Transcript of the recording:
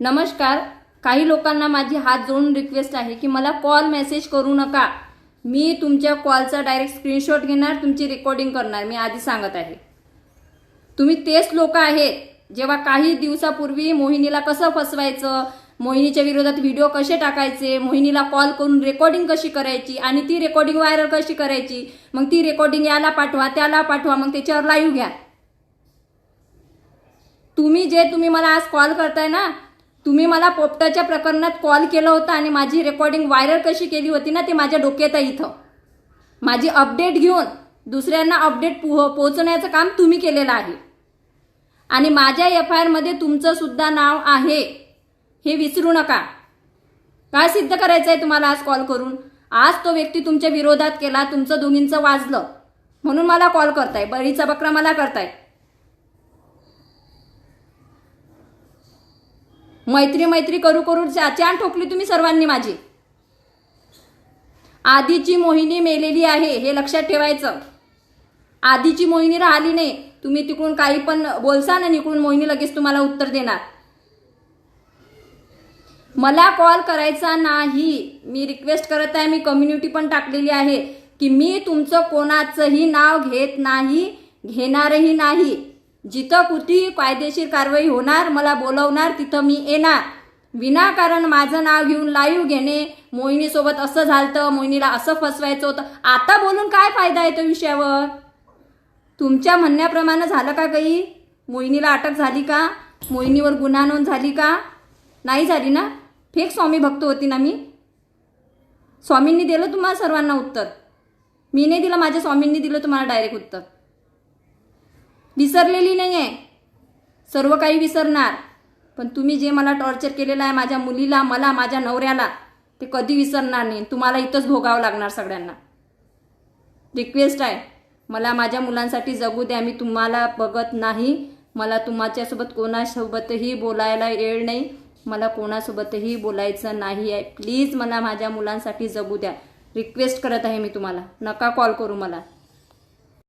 नमस्कार. काही लोकांना माझी हात जोडून रिक्वेस्ट आहे की मला कॉल मेसेज करू नका. मी तुमच्या कॉलचा डायरेक्ट स्क्रीनशॉट घेणार तुमची रेकॉर्डिंग करणार मी आधी सांगत आहे. तुम्ही तेच लोक आहेत जेव्हा काही दिवसापूर्वी मोहिनीला कसं फसवायचं मोहिनीच्या विरोधात व्हिडिओ कसे टाकायचे मोहिनीला कॉल करून रेकॉर्डिंग कशी करायची आणि ती रेकॉर्डिंग व्हायरल कशी करायची मग ती रेकॉर्डिंग याला पाठवा त्याला पाठवा मग त्याच्यावर लाईव्ह घ्या. तुम्ही जे तुम्ही मला आज कॉल करताय ना तुम्ही मला पोपटाच्या प्रकरणात कॉल केला होता आणि माझी रेकॉर्डिंग व्हायरल कशी केली होती ना ते माझ्या डोक्यात आहे इथं. माझी अपडेट घेऊन दुसऱ्यांना अपडेट पोह पोहोचवण्याचं काम तुम्ही केलेलं आहे. आणि माझ्या एफ आय आरमध्ये तुमचंसुद्धा नाव आहे. हे विसरू नका. काय सिद्ध करायचं आहे तुम्हाला आज कॉल करून? आज तो व्यक्ती तुमच्या विरोधात केला तुमचं दोघींचं वाजलं. म्हणून मला कॉल करताय बळीचा बकरा मला करताय. मैत्री मैत्री करू करू चान ठोकली तुम्ही सर्वांनी माझी. आधीची मोहिनी मेलेली आहे हे लक्षात ठेवायचं. आधीची मोहिनी राहिली नाही तुम्ही तिकडून काही पण बोलसा ना निकडून मोहिनी लगेच तुम्हाला उत्तर देणार. मला कॉल करायचा नाही मी रिक्वेस्ट करत आहे मी कम्युनिटी पण टाकलेली आहे की मी तुमचं कोणाचंही नाव घेत नाही घेणारही नाही. जिथं कुठी कायदेशीर कारवाई होणार मला बोलवणार तिथं मी येणार. विनाकारण माझं नाव घेऊन लाईव्ह घेणे मोहिनीसोबत असं झालं मोहिनीला असं फसवायचं होतं. आता बोलून काय फायदा आहे त्या विषयावर? तुमच्या म्हणण्याप्रमाणे झालं का काही? मोहिनीला अटक झाली का? मोहिनीवर गुन्हा नोंद झाली का? नाही झाली ना? फेक स्वामी भक्त होती ना मी? स्वामींनी दिलं तुम्हाला सर्वांना उत्तर. मी नाही दिलं माझ्या स्वामींनी दिलं तुम्हाला डायरेक्ट उत्तर. विसरलेली नाही आहे सर्व काही विसरणार. पण तुम्ही जे मला टॉर्चर केलेलं आहे माझ्या मुलीला मला माझ्या नवऱ्याला ते कधी विसरणार नाही. तुम्हाला इथंच भोगावं लागणार सगळ्यांना. रिक्वेस्ट आहे. मला माझ्या मुलांसाठी जगू द्या. मी तुम्हाला बघत नाही. मला तुमच्यासोबत कोणासोबतही बोलायला येळ नाही. मला कोणासोबतही बोलायचं नाही आहे. प्लीज मला माझ्या मुलांसाठी जगू द्या. रिक्वेस्ट करत आहे मी तुम्हाला. नका कॉल करू मला.